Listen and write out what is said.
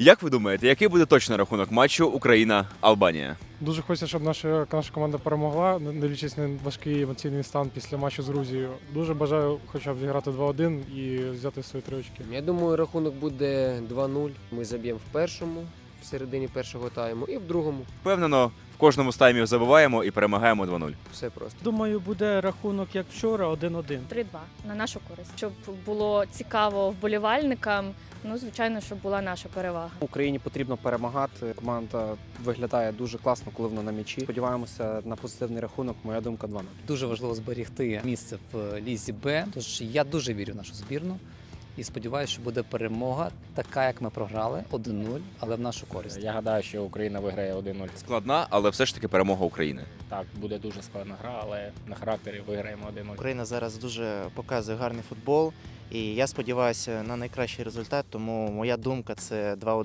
Як ви думаєте, який буде точний рахунок матчу Україна-Албанія? Дуже хочеться, щоб наша, наша команда перемогла, не дивлячись на важкий емоційний стан після матчу з Грузією. Дуже бажаю хоча б зіграти 2-1 і взяти свої три очки. Я думаю, рахунок буде 2-0. Ми заб'ємо в першому, в середині першого тайму, і в другому. Впевнено, в кожному з таймів забиваємо і перемагаємо 2-0. Все просто. Думаю, буде рахунок як вчора, 1-1. 3-2 на нашу користь, щоб було цікаво вболівальникам. Ну, звичайно, щоб була наша перевага. Україні потрібно перемагати. Команда виглядає дуже класно, коли вона на м'ячі. Сподіваємося на позитивний рахунок. Моя думка 2-0. Дуже важливо зберегти місце в лізі Б. Тож я дуже вірю в нашу збірну і сподіваюся, що буде перемога, така як ми програли 1-0, але в нашу користь. Я гадаю, що Україна виграє 1-0. Складна, але все ж таки перемога України. Так, буде дуже складна гра, але на характері виграємо 1-0. Україна зараз дуже показує гарний футбол, і я сподіваюся на найкращий результат. Тому моя думка це 2-1